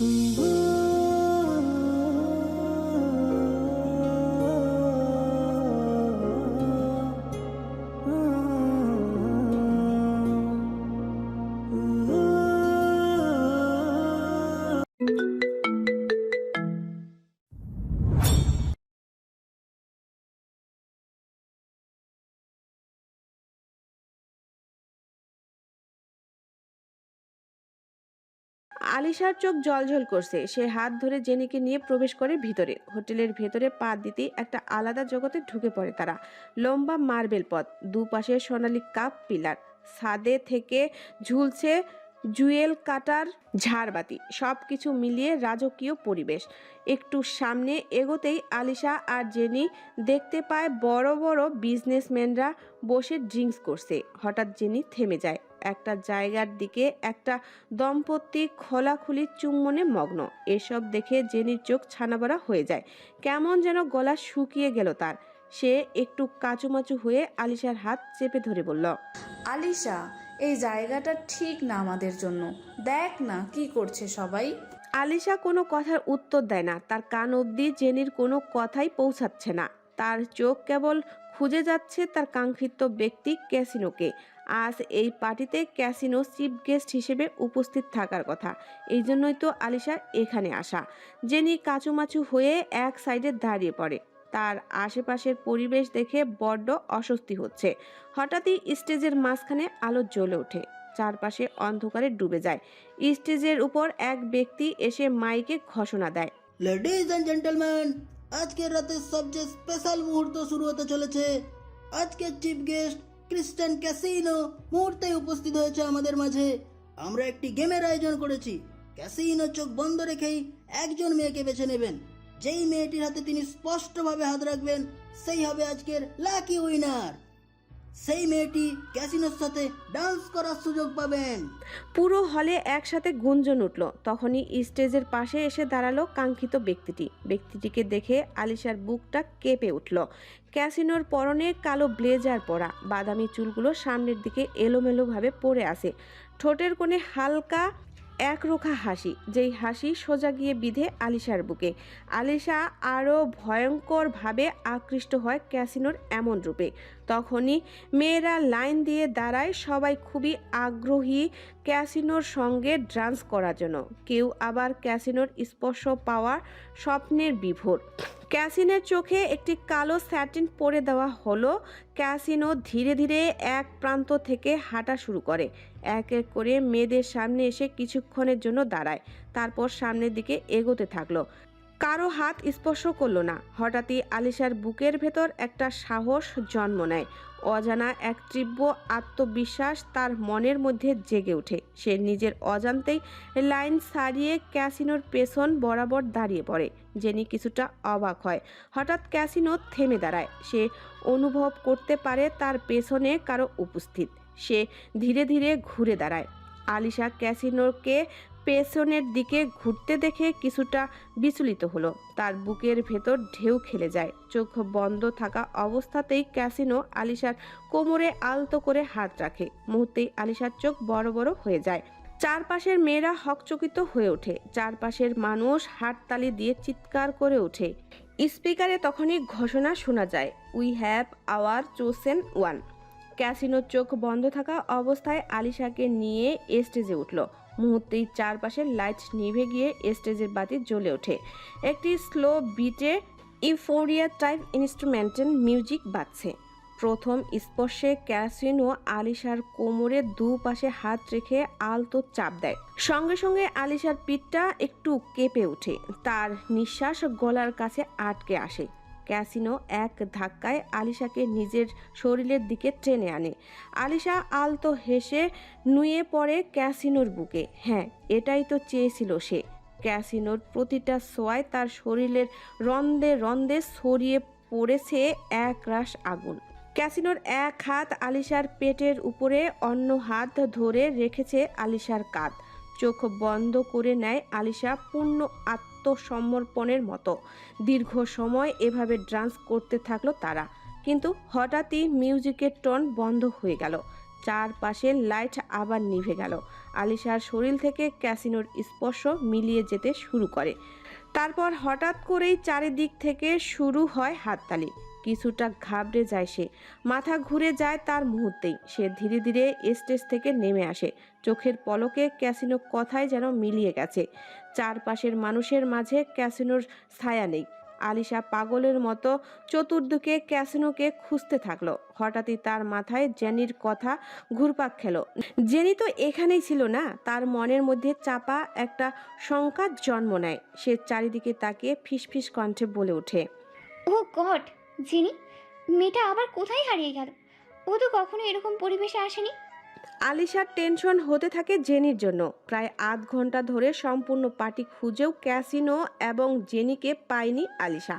Mm-hmm. আলিশার চোখ জলঝল করছে। সে হাত ধরে জেনিকে নিয়ে প্রবেশ করে ভিতরে। হোটেলের ভেতরে পা দিতেই একটা আলাদা জগতে ঢুকে পড়ে তারা। লম্বা মার্বেল পথ, দুপাশে সোনালী কাপ পিলার, ছাদে থেকে ঝুলছে জুয়েল কাটার ঝাড়বাতি সব কিছু মিলিয়ে রাজকীয় পরিবেশ। একটু সামনে এগোতেই আলিশা আর জেনি দেখতে পায় বড় বড় বিজনেসম্যানরা বসে ড্রিঙ্কস করছে। হঠাৎ জেনি থেমে যায়। একটা জায়গার দিকে একটা দম্পতি খোলাখুলি চুম্বনে মগ্ন। এসব দেখে জেনির চোখ ছানাবড়া হয়ে যায়। কেমন যেন গলা শুকিয়ে গেল তার। সে একটু কাচুমাচু হয়ে আলিশার হাত চেপে ধরে বলল আলিশা এই জায়গাটা ঠিক না আমাদের জন্য। দেখ না কি করছে সবাই। আলিশা কোনো কথার উত্তর দেয় না। তার কান অবধি জেনির কোনো কথাই পৌঁছাচ্ছে না। তার চোখ কেবল খুঁজে যাচ্ছে তার কাঙ্ক্ষিত ব্যক্তি ক্যাসিনোকে। আজ এই পার্টিতে ক্যাসিনো চিফ গেস্ট হিসেবে উপস্থিত থাকার কথা। এই জন্যই তো আলিশা এখানে আসা। জেনি কাচুমাচু হয়ে এক সাইডে দাঁড়িয়ে পড়ে। তার আশেপাশের পরিবেশ দেখে বড্ড অস্বস্তি হচ্ছে। হঠাৎই স্টেজের মাঝখানে আলো জ্বলে ওঠে। চারপাশে অন্ধকারে ডুবে যায়। স্টেজের উপর এক ব্যক্তি এসে মাইকে ঘোষণা দেয়। আজকের রাতে সবচেয়ে স্পেশাল মুহূর্ত শুরু হতে চলেছে। আজকের চিফ গেস্ট ক্রিস্টান ক্যাসিনো মুহূর্তে উপস্থিত হয়েছে আমাদের মাঝে। আমরা একটি গেমের আয়োজন করেছি। ক্যাসিনো চোখ বন্ধ রেখেই একজন মেয়েকে বেছে নেবেন। যেই মেয়েটির হাতে তিনি স্পষ্টভাবে হাত রাখবেন, সেই হবে আজকের লাকি উইনার সেই মেয়েটি ক্যাসিনোর সাথে ডান্স করার সুযোগ পাবেন। পুরো হলে একসাথে গুঞ্জন উঠল। তখনই স্টেজের পাশে এসে দাঁড়াল কাঙ্ক্ষিত ব্যক্তিটি। ব্যক্তিটিকে দেখে আলিশার বুকটা কেঁপে উঠল। ক্যাসিনোর পরনে কালো ব্লেজার পরা, বাদামি চুলগুলো সামনের দিকে এলোমেলোভাবে পড়ে আসে ঠোঁটের কোণে হালকা একরোখা হাসি, যেই হাসি সোজা গিয়ে বিধে আলিশার বুকে। আলিশা আরও ভয়ঙ্করভাবে আকৃষ্ট হয় ক্যাসিনোর এমন রূপে। তখনই মেয়েরা লাইন দিয়ে দাঁড়ায়, সবাই খুবই আগ্রহী ক্যাসিনোর সঙ্গে ডান্স করার জন্য। কেউ আবার ক্যাসিনোর স্পর্শ পাওয়ার স্বপ্নের বিভোর। ক্যাসিনের চোখে একটি কালো স্যাটিন পরে দেওয়া হলো। ক্যাসিনো ধীরে ধীরে এক প্রান্ত থেকে হাঁটা শুরু করে। এক এক করে মেয়েদের সামনে এসে কিছুক্ষণের জন্য দাঁড়ায়। তারপর সামনের দিকে এগোতে থাকল। কারও হাত স্পর্শ করল না। হঠাৎই আলিশার বুকের ভেতর একটা সাহস জন্ম নেয়। অজানা এক তীব্র আত্মবিশ্বাস তার মনের মধ্যে জেগে ওঠে। সে নিজের অজান্তেই লাইন সারিয়ে ক্যাসিনোর পেছন বরাবর দাঁড়িয়ে পড়ে জেনি কিছুটা অবাক হয়। হঠাৎ ক্যাসিনো থেমে দাঁড়ায়। সে অনুভব করতে পারে তার পেছনে কারও উপস্থিত। সে ধীরে ধীরে ঘুরে দাঁড়ায়। আলিশা ক্যাসিনোকে পেছনের দিকে ঘুরতে দেখে কিছুটা বিচলিত হলো। তার বুকের ভেতর ঢেউ খেলে যায়। চোখ বন্ধ থাকা অবস্থাতেই ক্যাসিনো আলিশার কোমরে আলতো করে হাত রাখে। মুহূর্তেই আলিশার চোখ বড় বড় হয়ে যায়। চারপাশের মেয়েরা হকচকিত হয়ে ওঠে। চারপাশের মানুষ হাততালি দিয়ে চিৎকার করে ওঠে। স্পিকারে তখনই ঘোষণা শোনা যায় we have our chosen one ক্যাসিনোর চোখ বন্ধ থাকা অবস্থায় আলিশাকে নিয়ে স্টেজে উঠল। মুহূর্তেই চারপাশের লাইট নিভে গিয়ে স্টেজের বাতি জ্বলে ওঠে। একটি স্লো বিটে ইফোরিয়া টাইপ ইনস্ট্রুমেন্টাল মিউজিক বাজছে। প্রথম স্পর্শে ক্যাসিনো আলিশার কোমরে দুপাশে হাত রেখে আলতো চাপ দেয়। সঙ্গে সঙ্গে আলিশার পিঠটা একটু কেঁপে ওঠে। তার নিঃশ্বাস গলার কাছে আটকে আসে। ক্যাসিনো এক ধাক্কায় আলিশাকে নিজের শরীরের দিকে টেনে আনে। আলিশা আলতো হেসে নুয়ে পড়ে ক্যাসিনোর বুকে। হ্যাঁ এটাই তো চেয়েছিল সে। ক্যাসিনোর প্রতিটা সোয়ায় তার শরীরের রন্দে রন্দে ছড়িয়ে পড়েছে এক রাশ আগুন। ক্যাসিনোর এক হাত আলিশার পেটের উপরে, অন্য হাত ধরে রেখেছে আলিশার কাঁধ। চোখ বন্ধ করে নেয় আলিশা পূর্ণ আত্মসমর্পণের মতো। দীর্ঘ সময় এভাবে ডান্স করতে থাকল তারা। কিন্তু হঠাৎই মিউজিকের টোন বন্ধ হয়ে গেল। চারপাশে লাইট আবার নিভে গেল। আলিশার শরীর থেকে ক্যাসিনোর স্পর্শ মিলিয়ে যেতে শুরু করে। তারপর হঠাৎ করেই চারিদিক থেকে শুরু হয় হাততালি। কিছুটা ঘাবড়ে যায় সে। মাথা ঘুরে যায় তার মুহূর্তেই। সে ধীরে ধীরে স্টেজ থেকে নেমে আসে। চোখের পলকে ক্যাসিনো কথায় যেন মিলিয়ে গেছে। চারপাশের মানুষের মাঝে ক্যাসিনোর ছায়া নেই। আলিশা পাগলের মতো চতুর্দিকে ক্যাসিনোকে খুঁজতে থাকল। হঠাৎই তার মাথায় জেনির কথা ঘুরপাক খেলো। জেনি তো এখানেই ছিল না, তার মনের মধ্যে চাপা একটা শঙ্কার জন্ম নেয়। সে চারিদিকে তাকিয়ে ফিসফিস কণ্ঠে বলে ওঠে। ও গড, জিনি, মেয়েটা আবার কোথায় হারিয়ে গেল? ও তো কখনো এরকম পরিবেশে আসেনি। আলিশার টেনশন হতে থাকে জেনির জন্য। প্রায় আধ ঘণ্টা ধরে সম্পূর্ণ পার্টি খুঁজেও ক্যাসিনো এবং জেনিকে পায়নি আলিশা।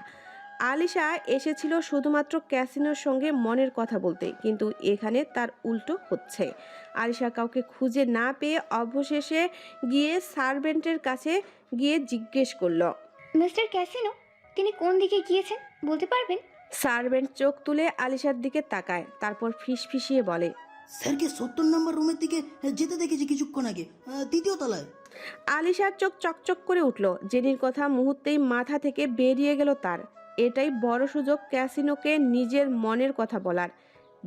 আলিশা এসেছিল শুধুমাত্র ক্যাসিনোর সঙ্গে মনের কথা বলতে কিন্তু এখানে তার উল্টো হচ্ছে। আলিশা কাউকে খুঁজে না পেয়ে অবশেষে গিয়ে সার্ভেন্টের কাছে গিয়ে জিজ্ঞেস করল মিস্টার ক্যাসিনো তিনি কোন দিকে গিয়েছেন? বলতে পারবেন? সার্ভেন্ট চোখ তুলে আলিশার দিকে তাকায় তারপর ফিস ফিসিয়ে বলে স্যারকে সত্তর নম্বর রুমের দিকে যেতে দেখেছি কিছুক্ষণ আগে তৃতীয় তলায়। আলিশার চোখ চকচক করে উঠল। জেনির কথা মুহূর্তেই মাথা থেকে বেরিয়ে গেল তার। এটাই বড় সুযোগ ক্যাসিনোকে নিজের মনের কথা বলার।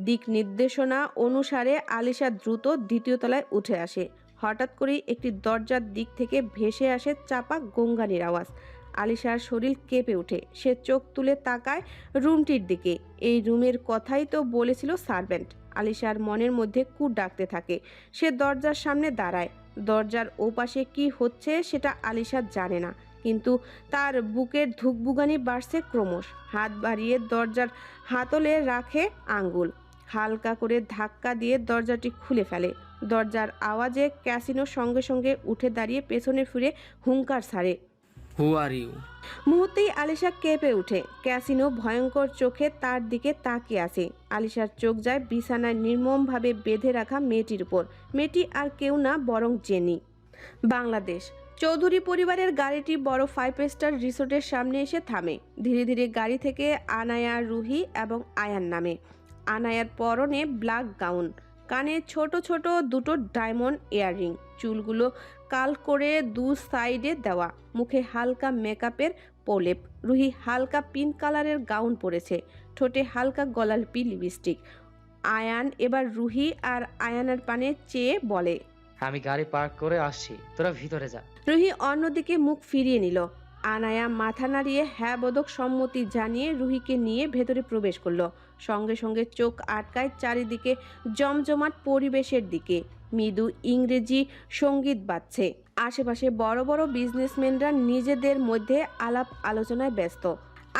দিক নির্দেশনা অনুসারে আলিশা দ্রুত দ্বিতীয় তলায় উঠে আসে। হঠাৎ করেই একটি দরজার দিক থেকে ভেসে আসে চাপা গঙ্গানির আওয়াজ। আলিশার শরীর কেঁপে ওঠে। সে চোখ তুলে তাকায় রুমটির দিকে। এই রুমের কথাই তো বলেছিল সার্ভেন্ট। আলিশার মনের মধ্যে কুট ডাকতে থাকে। সে দরজার সামনে দাঁড়ায়। দরজার ওপাশে কি হচ্ছে সেটা আলিশা জানে না। কিন্তু তার বুকের ধুকবুগানি বাড়ছে ক্রমশ। হাত বাড়িয়ে দরজার হাতলে রাখে আঙ্গুল। হালকা করে ধাক্কা দিয়ে দরজাটি খুলে ফেলে। দরজার আওয়াজে ক্যাসিনো সঙ্গে সঙ্গে উঠে দাঁড়িয়ে পেছনে ফিরে হুঙ্কার ছাড়ে। মুহূর্তেই আলিশা কেঁপে ওঠে। ক্যাসিনো ভয়ঙ্কর চোখে তার দিকে তাকিয়ে আছে। আলিশার চোখ যায় বিছানায় নির্মমভাবে বেঁধে রাখা মেয়েটির উপর। মেয়েটি আর কেউ না, বরং জেনি। বাংলাদেশ। চৌধুরী পরিবারের গাড়িটি বড় ফাইভ স্টার রিসোর্টের সামনে এসে থামে। ধীরে ধীরে গাড়ি থেকে আনায়া রুহি এবং আয়ান নামে। আনায়ার পরনে ব্ল্যাক গাউন। কানে ছোট ছোট দুটো ডায়মন্ড ইয়াররিং। চুলগুলো কাল করে দু সাইডে দেওয়া। মুখে হালকা মেকআপের প্রলেপ। রুহি হালকা পিঙ্ক কালারের গাউন পরেছে। ঠোঁটে হালকা গলালপি লিপস্টিক। আয়ান এবার রুহি আর আয়ানের পানে চেয়ে বলে আমি গাড়ি পার্ক করে আসছি। তোরা ভিতরে যা। রুহি অন্যদিকে মুখ ফিরিয়ে নিল। আনায়া মাথা নাড়িয়ে হ্যাঁ বোধক সম্মতি জানিয়ে রুহিকে নিয়ে ভেতরে প্রবেশ করল। সঙ্গে সঙ্গে চোখ আটকায় চারিদিকে জমজমাট পরিবেশের দিকে। মৃদু ইংরেজি সংগীত বাজছে। আশেপাশে বড় বড় বিজনেসম্যানরা নিজেদের মধ্যে আলাপ আলোচনায় ব্যস্ত।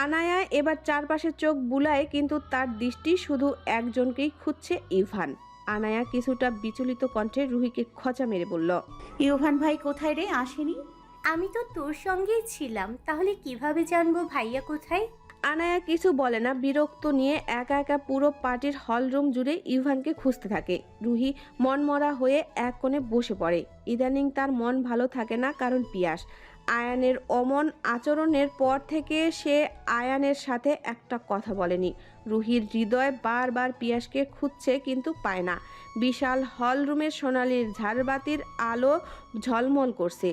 আনায়া এবার চারপাশে চোখ বুলায় কিন্তু তার দৃষ্টি শুধু একজনকেই খুঁজছে ইভান আনায়া কিছুটা বিচলিত কণ্ঠে রুহিকে খচা মেরে বলল ইউভান ভাই কোথায় রে? আসেনি? আমি তো তোর সঙ্গেই ছিলাম তাহলে কীভাবে জানব ভাইয়া কোথায়? আনায়া কিছু বলে না, বিরক্ত নিয়ে একা একা পুরো পার্টির হল রুম জুড়ে ইভানকে খুঁজতে থাকে। রুহি মনমরা হয়ে এক কোণে বসে পড়ে। ইদানিং তার মন ভালো থাকে না কারণ পিয়াস। আয়ানের অমন আচরণের পর থেকে সে আয়ানের সাথে একটা কথা বলেনি। রুহির হৃদয় বারবার পিয়াসকে খুঁজছে কিন্তু পায় না। বিশাল হল রুমের সোনালির ঝাড়বাতির আলো ঝলমল করছে।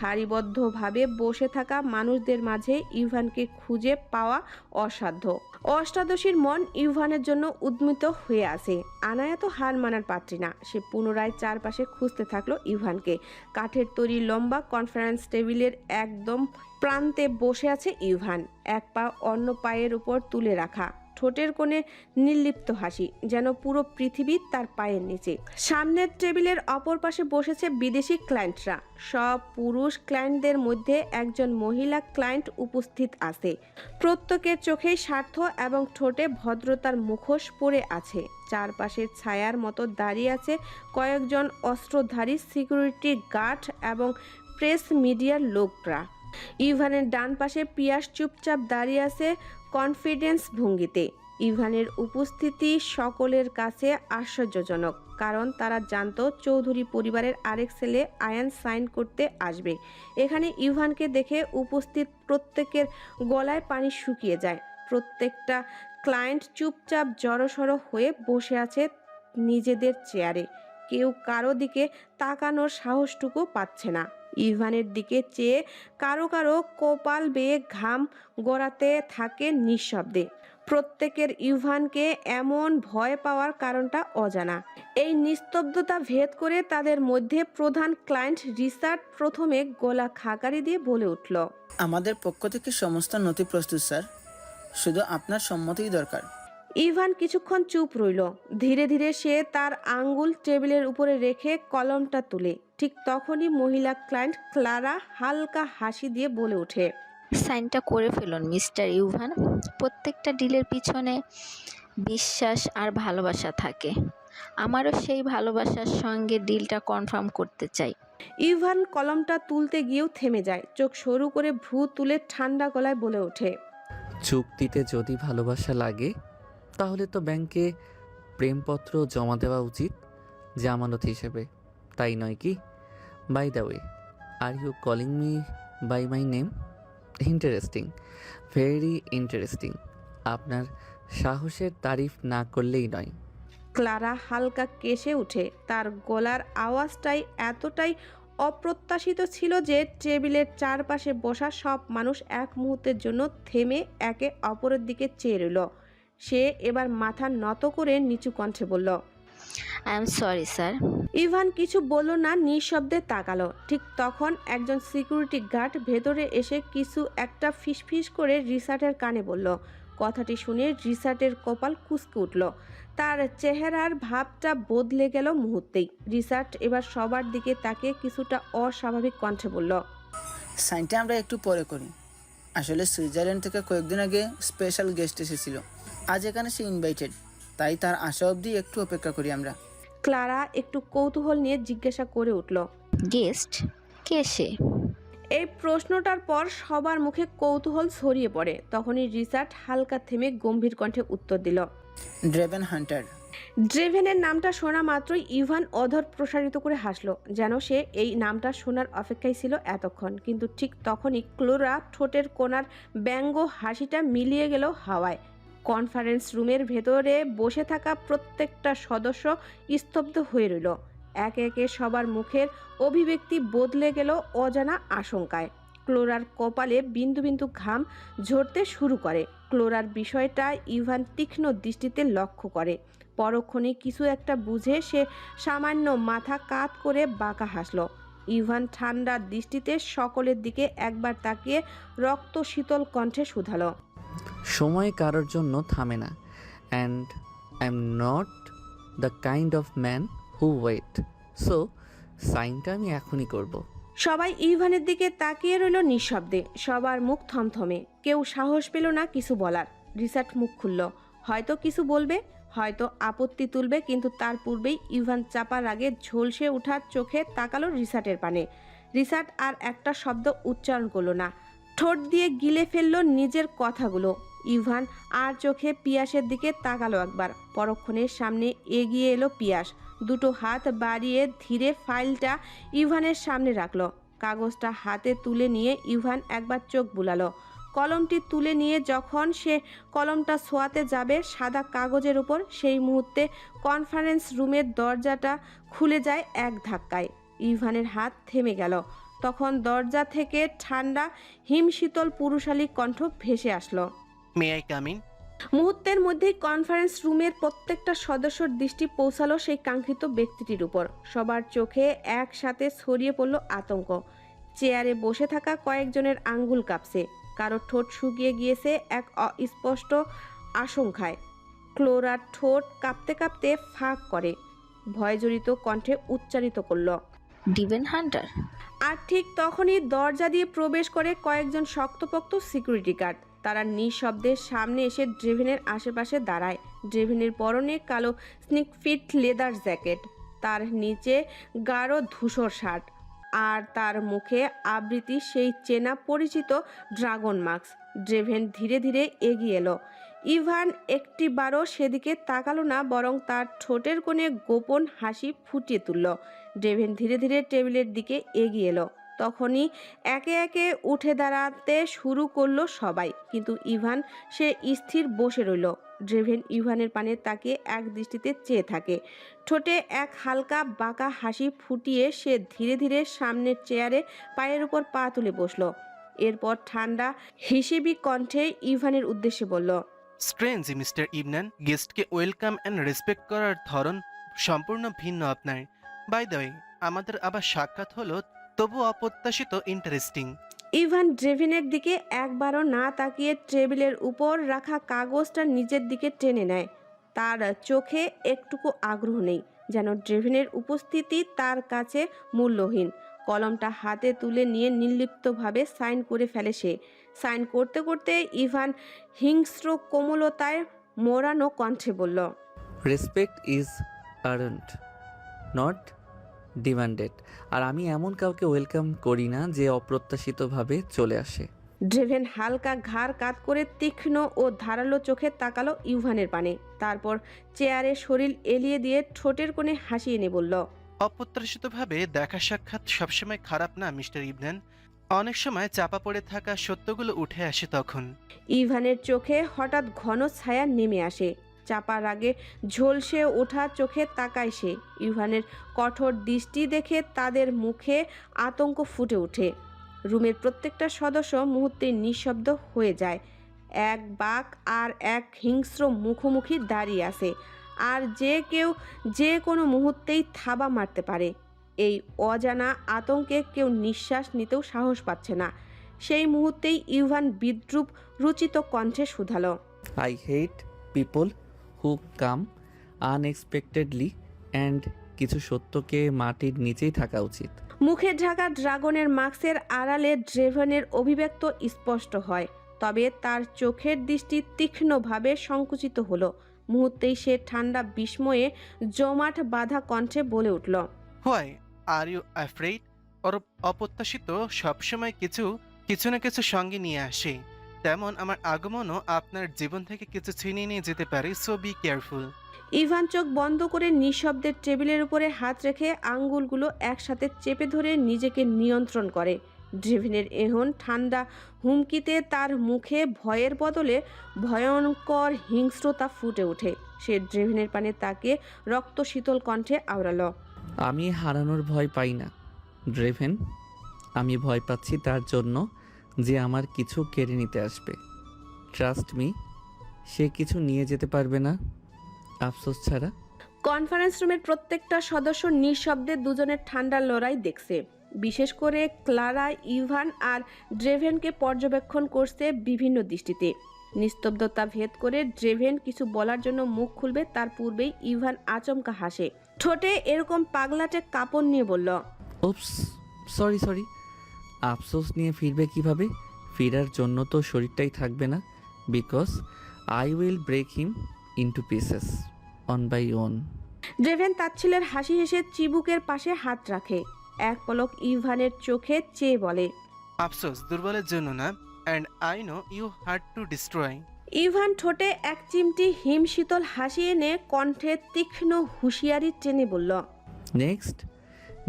সারিবদ্ধভাবে বসে থাকা মানুষদের মাঝে ইভানকে খুঁজে পাওয়া অসাধ্য। অষ্টাদশীর মন ইভানের জন্য উদ্মিত হয়ে আছে। আনায়া তো হার মানার পাত্রী না। সে পুনরায় চারপাশে খুঁজতে থাকল ইভানকে। কাঠের তৈরি লম্বা কনফারেন্স টেবিলের একদম প্রান্তে বসে আছে ইভান। এক পা অন্য পায়ের উপর তুলে রাখা। ঠোঁটের কোণে নির্লিপ্ত হাসি, যেন পুরো পৃথিবী তার পায়ের নিচে। সামনের টেবিলের অপর পাশে বসেছে বিদেশি ক্লায়েন্টরা। সব পুরুষ ক্লায়েন্টদের মধ্যে একজন মহিলা ক্লায়েন্ট উপস্থিত আছে। প্রত্যেকের চোখেই স্বার্থ এবং ঠোঁটে ভদ্রতার মুখোশ পরে আছে। চারপাশে ছায়ার মতো দাঁড়িয়ে আছে কয়েকজন অস্ত্রধারী সিকিউরিটি গার্ড এবং প্রেস মিডিয়ার লোকরা। ইভানের ডান পাশে পিয়াস চুপচাপ দাঁড়িয়ে আছে কনফিডেন্স ভঙ্গিতে। ইভানের উপস্থিতি সকলের কাছে আশ্চর্যজনক, কারণ তারা জানত চৌধুরী পরিবারের আরেক ছেলে আয়ান সাইন করতে আসবে। এখানে ইভানকে দেখে উপস্থিত প্রত্যেকের গলায় পানি শুকিয়ে যায়। প্রত্যেকটা ক্লায়েন্ট চুপচাপ জড়সড় হয়ে বসে আছে নিজেদের চেয়ারে। কেউ কারও দিকে তাকানোর সাহসটুকু পাচ্ছে না। ইভানের দিকে চেয়ে কারও কারও কপাল বেয়ে ঘাম গড়াতে থাকে নিঃশব্দে। প্রত্যেকের ইভানকে এমন ভয় পাওয়ার কারণটা অজানা। এই নিস্তব্ধতা ভেদ করে তাদের মধ্যে প্রধান ক্লায়েন্ট রিসার্ট প্রথমে গলা খাকারি দিয়ে বলে উঠল, আমাদের পক্ষ থেকে সমস্ত নথি প্রস্তুত, স্যার। শুধু আপনার সম্মতিই দরকার। ইভান কিছুক্ষণ চুপ রইল। ধীরে ধীরে সে তার আঙ্গুল টেবিলের উপরে রেখে কলমটা তুলে। ঠিক তখনই মহিলা ক্লায়েন্ট ক্লারা হালকা হাসি দিয়ে বলে ওঠে সাইনটা করে ফেলুন মিস্টার ইউভান। প্রত্যেকটা ডিলের পিছনে বিশ্বাস আর ভালোবাসা থাকে। আমারও সেই ভালোবাসার সঙ্গে ডিলটা কনফার্ম করতে চাই। ইভান কলমটা তুলতে গিয়েও থেমে যায়। চোখ সরু করে ভ্রু তুলে ঠান্ডা গলায় বলে ওঠে চুক্তিতে যদি ভালোবাসা লাগে তাহলে তো ব্যাংকে প্রেমপত্র জমা দেওয়া উচিত, জামানত হিসেবে। তাই নয় কি? By the way are you calling me by my name interesting very interesting আপনার সাহসের তারিফ না করলেই নয়। ক্লারা হালকা কেশে উঠে। তার গলার আওয়াজটাই এতটাই অপ্রত্যাশিত ছিল যে টেবিলের চারপাশে বসা সব মানুষ এক মুহূর্তের জন্য থেমে একে অপরের দিকে চেয়ে রইল। সে এবার মাথা নত করে নিচু কণ্ঠে বলল I am sorry sir Ivan কিছু বলল না নিঃশব্দে তাকালো। ঠিক তখন একজন সিকিউরিটি গার্ড ভেতরে এসে কিছু একটা ফিসফিস করে রিসার্টের কানে বলল। কথাটি শুনে রিসার্টের কপাল কুঁচকে উঠল। তার চেহারার ভাবটা বদলে গেল মুহূর্তেই। রিসার্ট এবার সবার দিকে তাকে কিছুটা অস্বাভাবিক কণ্ঠে বলল সাইনটা আমরা একটু পরে করি। আসলে সুইজারল্যান্ড থেকে কয়েকদিন আগে স্পেশাল গেস্ট এসেছিল। আজ এখানে সে ইনভাইটেড তাই তার আসা অবধি একটু অপেক্ষা করি আমরা। ক্লারা একটু কৌতূহল নিয়ে জিজ্ঞাসা করে উঠল গেস্ট? কে সে? এই প্রশ্নটার পর সবার মুখে কৌতূহল ছড়িয়ে পড়ে। তখনই রিসার্ট হালকা থেমে গম্ভীর কণ্ঠে উত্তর দিল ড্রেভেন হান্টার ড্রেভেনের নামটা শোনা মাত্রই ইভান অধর প্রসারিত করে হাসলো যেন সে এই নামটা শোনার অপেক্ষায় ছিল এতক্ষণ। কিন্তু ঠিক তখনই ক্লোরা ঠোঁটের কোনার ব্যঙ্গ হাসিটা মিলিয়ে গেল হাওয়ায়। কনফারেন্স রুমের ভেতরে বসে থাকা প্রত্যেকটা সদস্য স্তব্ধ হয়ে রইল। একে একে সবার মুখের অভিব্যক্তি বদলে গেল অজানা আশঙ্কায়। ক্লোরার কপালে বিন্দু বিন্দু ঘাম ঝরতে শুরু করে। ক্লোরার বিষয়টা ইভান তীক্ষ্ণ দৃষ্টিতে লক্ষ্য করে। পরক্ষণে কিছু একটা বুঝে সে সামান্য মাথা কাত করে বাঁকা হাসল। ইভান ঠান্ডা দৃষ্টিতে সকলের দিকে একবার তাকিয়ে রক্ত শীতল কণ্ঠে শুধালো। সময় কারোর জন্য থামে না। And I am not the kind of man who wait so সাইনটা আমি এখনই করব। সবাই ইভানের দিকে তাকিয়ে রইল নিঃশব্দে। সবার মুখ থমথমে। কেউ সাহস পেল না কিছু বলার। রিসার্ট মুখ খুলল। হয়তো কিছু বলবে, হয়তো আপত্তি তুলবে, কিন্তু তার পূর্বেই ইভান চাপার আগে ঝলসে ওঠার চোখে তাকালো রিসার্টের পানে। রিসার্ট আর একটা শব্দ উচ্চারণ করল না। ঠোঁট দিয়ে গিলে ফেলল নিজের কথাগুলো। ইভান আর চোখে পিয়াসের দিকে তাকালো একবার। পরক্ষণের সামনে এগিয়ে এলো পিয়াস। দুটো হাত বাড়িয়ে ধীরে ফাইলটা ইভানের সামনে রাখল। কাগজটা হাতে তুলে নিয়ে ইভান একবার চোখ বুলালো। কলমটি তুলে নিয়ে যখন সে কলমটা ছোঁয়াতে যাবে, সাদা কাগজের উপর সেই মুহূর্তে কনফারেন্স রুমের দরজাটা খুলে যায় এক ধাক্কায়। ইভানের হাত থেমে গেল। তখন দরজা থেকে ঠান্ডা হিমশীতল পুরুষালী কণ্ঠ ভেসে আসলো। মে আই কাম মুহূর্তের মধ্যেই কনফারেন্স রুমের প্রত্যেকটা সদস্যর দৃষ্টি পৌঁছালো সেই কাঙ্ক্ষিত ব্যক্তিটির উপর। সবার চোখে একসাথে ছড়িয়ে পড়ল আতঙ্ক। চেয়ারে বসে থাকা কয়েকজনের আঙ্গুল কাঁপছে। কারও ঠোঁট শুকিয়ে গিয়েছে এক অস্পষ্ট আশঙ্কায়। ক্লোরার ঠোঁট কাঁপতে কাঁপতে ফাঁক করে। ভয়জড়িত কণ্ঠে উচ্চারিত করল ডিভেন হান্টার। আর ঠিক তখনই দরজা দিয়ে প্রবেশ করে কয়েকজন শক্তপোক্ত সিকিউরিটি গার্ড। তারা নিঃশব্দের সামনে এসে ড্রেভেনের আশেপাশে দাঁড়ায়। ড্রেভেনের পরনে কালো স্নিক ফিট লেদার জ্যাকেট, তার নিচে গাঢ় ধূসর শার্ট আর তার মুখে আবৃত্তি সেই চেনা পরিচিত ড্রাগন মাস্ক। ড্রেভেন ধীরে ধীরে এগিয়ে এলো। ইভান একটিবারও সেদিকে তাকালো না, বরং তার ঠোঁটের কোণে গোপন হাসি ফুটিয়ে তুলল। ড্রেভেন ধীরে ধীরে টেবিলের দিকে এগিয়ে এলো। তখনই একে একে উঠে দাঁড়াতে শুরু করল সবাই, কিন্তু ইভান সে স্থির বসে রইল। ড্রেভেন ইভানের পানে তাকে এক দৃষ্টিতে চেয়ে থাকে। ঠোঁটে এক হালকা বাঁকা হাসি ফুটিয়ে সে ধীরে ধীরে সামনের চেয়ারে পায়ের উপর পা তুলে বসল। এরপর ঠান্ডা, হিসেবি কণ্ঠে ইভানের উদ্দেশ্যে বলল স্ট্রেঞ্জ মিস্টার ইবনান গেস্টকে ওয়েলকাম অ্যান্ড রেসপেক্ট করার ধরন সম্পূর্ণ ভিন্ন আপনার। বাই দ্য আমাদের আবার সাক্ষাৎ হলো, তবু অপ্রত্যাশিত ইন্টারেস্টিং ইভান ড্রেভিনের দিকে একবারও না তাকিয়ে টেবিলের উপর রাখা কাগজটা নিজের দিকে টেনে নেয়। তার চোখে একটুকু আগ্রহ নেই, যেন ড্রেভিনের উপস্থিতি তার কাছে মূল্যহীন। কলমটা হাতে তুলে নিয়ে নির্লিপ্তভাবে সাইন করে ফেলে সে। সাইন করতে করতে ইভান হিংস্র কোমলতায় মোড়ানো কণ্ঠে বলল respect is earned not demanded আর আমি এমন কাউকে ওয়েলকাম করি না যে অপ্রত্যাশিতভাবে চলে আসে। ড্রেভেন হালকা ঘাড় কাত করে তীক্ষ্ণ ও ধারালো চোখে তাকালো ইউভানের পানে। তারপর চেয়ারে শরীর এলিয়ে দিয়ে ঠোঁটের কোণে হাসি এনে বলল অপ্রত্যাশিতভাবে দেখা সাক্ষাৎ সবসময় খারাপ না মিস্টার ইবনান অনেক সময় চাপা পড়ে থাকা সত্যগুলো উঠে আসে তখন। ইভানের চোখে হঠাৎ ঘন ছায়া নেমে আসে। চাপার আগে ঝলসে ওঠা চোখে তাকায় সে। ইভানের কঠোর দৃষ্টি দেখে তাদের মুখে আতঙ্ক ফুটে ওঠে। রুমের প্রত্যেকটা সদস্য মুহূর্তে নিঃশব্দ হয়ে যায়। এক বাক আর এক হিংস্র মুখোমুখি দাঁড়িয়ে আছে। আর যে কেউ যে কোনো মুহূর্তেই থাবা মারতে পারে। এই অজানা আতঙ্কে কেউ নিঃশ্বাস নিতেও সাহস পাচ্ছে না। সেই মুহূর্তেই ইউভান বিদ্রুপ রুচিত কণ্ঠে শুধালো। I hate people who come unexpectedly and কিছু সত্যকে মাটির নিচেই থাকা উচিত। মুখে ঢাকা ড্রাগনের মাস্কের আড়ালে ড্রেভনের অভিব্যক্ত স্পষ্ট হয় তবে তার চোখের দৃষ্টি তীক্ষ্ণভাবে সংকুচিত হলো। মুহূর্তেই সে ঠান্ডা বিস্ময়ে জমাট বাঁধা কণ্ঠে বলে উঠল হোয়াই আর ইউ অ্যাফ্রেড ওর অপ্রত্যাশিত সবসময় কিছু কিছু না কিছু সঙ্গে নিয়ে আসে। তেমন আমার আগমনও আপনার জীবন থেকে কিছু ছিনিয়ে নিয়ে যেতে পারে সো বি কেয়ারফুল ইভান চোখ বন্ধ করে নিঃশব্দের টেবিলের উপরে হাত রেখে আঙ্গুলগুলো একসাথে চেপে ধরে নিজেকে নিয়ন্ত্রণ করে। ড্রেভিনের এহন ঠান্ডা হুমকিতে তার মুখে ভয়ের বদলে ভয়ঙ্কর হিংস্রতা ফুটে ওঠে। সে ড্রেভিনের পানে তাকে রক্ত শীতল কণ্ঠে আওড়ালো। আমি হারানোর ভয় পাই না। ড্রেভেন, আমি ভয় পাচ্ছি তার জন্য যে আমার কিছু কেড়ে নিতে আসবে। ট্রাস্ট মি, সে কিছু নিয়ে যেতে পারবে না। আফসোস ছাড়া। কনফারেন্স রুমের প্রত্যেকটা সদস্য নিঃশব্দে দুজনের ঠান্ডা লড়াই দেখছে। বিশেষ করে ক্লারা, ইভান আর ড্রেভেনকে পর্যবেক্ষণ করছে বিভিন্ন দৃষ্টিতে। নিস্তব্ধতা ভেদ করে ড্রেভেন কিছু বলার জন্য মুখ খুলবে, তার পূর্বেই ইভান আচমকা হাসে। ঠোঁটে এরকম পাগলাটে কাপড় নিয়ে বলল উপস সরি সরি। আফসোস নিয়ে ফিরবে কীভাবে? ফেরার জন্য তো শরীরটাই থাকবে না। Because I will break him into pieces on by own Draven তাচ্ছিলের হাসি হেসে চিবুকের পাশে হাত রাখে। এক পলক ইভানের চোখে চেয়ে বলে আফসোস দুর্বলের জন্য না। And I know you hard to destroy Ivan ঠোঁটে এক চিমটি হিমশীতল হাসি এনে কণ্ঠে তীক্ষ্ণ হুঁশিয়ারি টেনে বলল next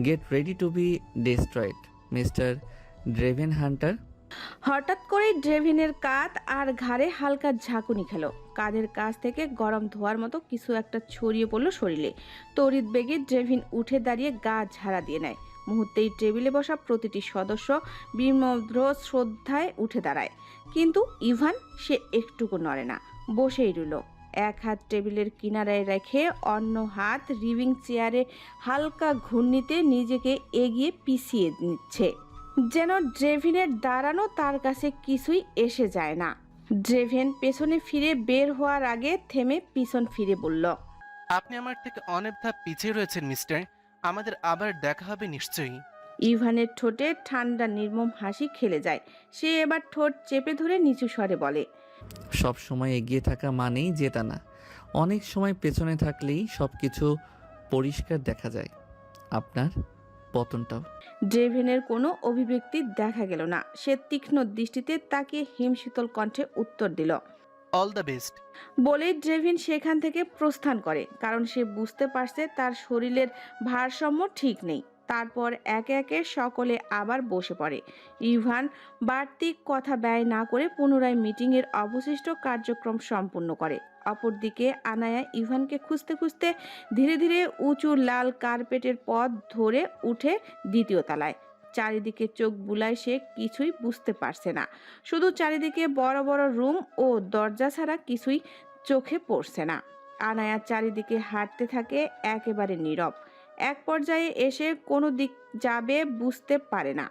get ready to be destroyed mister Draven Hunter. হঠাৎ করে ড্রেভিনের কাঁধ আর ঘাড়ে হালকা ঝাঁকুনি খেলো। কাঁধের কাছ থেকে গরম ধোয়ার মতো কিছু একটা ছড়িয়ে পড়ল শরীরে। তড়িৎ বেগে ড্রেভিন উঠে দাঁড়িয়ে গা ঝাড়া দিয়ে নেয়। মুহূর্তেই টেবিলে বসা প্রতিটি সদস্য বিমদ্র শ্রদ্ধায় উঠে দাঁড়ায়। কিন্তু ইভান সে একটুকু নড়ে না, বসেই রইল। এক হাত টেবিলের কিনারায় রেখে অন্য হাত রিভিং চেয়ারে হালকা ঘূর্ণিতে নিজেকে এগিয়ে পিছিয়ে নিচ্ছে। যেন ড্রেভিনের দাঁড়ানো তার কাছে কিছুই এসে যায় না। ড্রেভেন পেছনে ফিরে বের হওয়ার আগে থেমে পিছন ফিরে বলল, আপনি আমার থেকে অনেক ধাপ পিছিয়ে রয়েছেন, মিস্টার। আমাদের আবার দেখা হবে নিশ্চয়ই। ইভানের ঠোঁটে ঠান্ডা নির্মম হাসি খেলে যায়। সে এবার ঠোঁট চেপে ধরে নিচু স্বরে বলে সব সময় এগিয়ে থাকা মানেই জেতা না। অনেক সময় পেছনে থাকলেই সব কিছু পরিষ্কার দেখা যায়। আপনার পতনটাও। ড্রেভেনের কোনো অভিব্যক্তি দেখা গেল না। সে তীক্ষ্ণ দৃষ্টিতে তাকে হিমশীতল কণ্ঠে উত্তর দিল অল দ্য বেস্ট বলে ড্রেভিন সেখান থেকে প্রস্থান করে কারণ সে বুঝতে পারছে তার শরীরের ভারসাম্য ঠিক নেই। তারপর একে একে সকলে আবার বসে পড়ে। ইভান বাড়তি কথা ব্যয় না করে পুনরায় মিটিংয়ের অবশিষ্ট কার্যক্রম সম্পূর্ণ করে। অপরদিকে আনায়া ইভানকে খুঁজতে খুঁজতে ধীরে ধীরে উঁচু লাল কার্পেটের পথ ধরে উঠে দ্বিতীয় তলায়। চারিদিকে চোখ বুলায় সে কিছুই বুঝতে পারছে না। শুধু চারিদিকে বড় বড় রুম ও দরজা ছাড়া কিছুই চোখে পড়ছে না। আনায়া চারিদিকে হাঁটতে থাকে একেবারে নীরব। এক পর্যায়ে এসে কোনো দিক যাবে বুঝতে পারে না।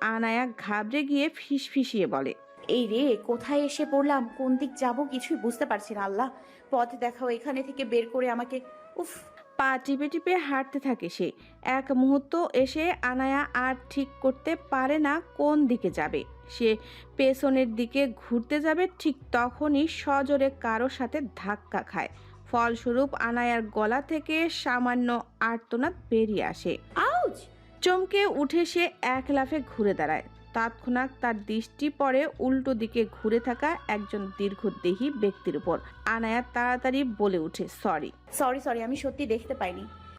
আনায়া ঘাবড়ে গিয়ে ফিসফিসিয়ে বলে এই রে কোথায় এসে পড়লাম? কোন দিক যাব? কিছুই বুঝতে পারছি না আল্লাহ। পথ দেখাও এখানে থেকে বের করে আমাকে উফ। পা টিপে টিপে হাঁটতে থাকে সে। এক মুহূর্ত এসে আনায়া আর ঠিক করতে পারে না কোন দিকে যাবে। সে পেছনের দিকে ঘুরতে যাবে ঠিক তখনই সজোরে কারোর সাথে ধাক্কা খায়। ফলস্বরূপ আনায়ার গলা থেকে সামান্য আর্তনাদ বেরিয়ে আসে। আউচ! চমকে উঠে সে এক লাফে ঘুরে দাঁড়ায়। তৎক্ষণাৎ তার দৃষ্টি পড়ে উল্টো দিকে ঘুরে থাকা একজন দীর্ঘদেহী ব্যক্তির উপর। আনায়া তাড়াতাড়ি বলে উঠে সরি। সরি সরি আমি সত্যি দেখতে পাইনি।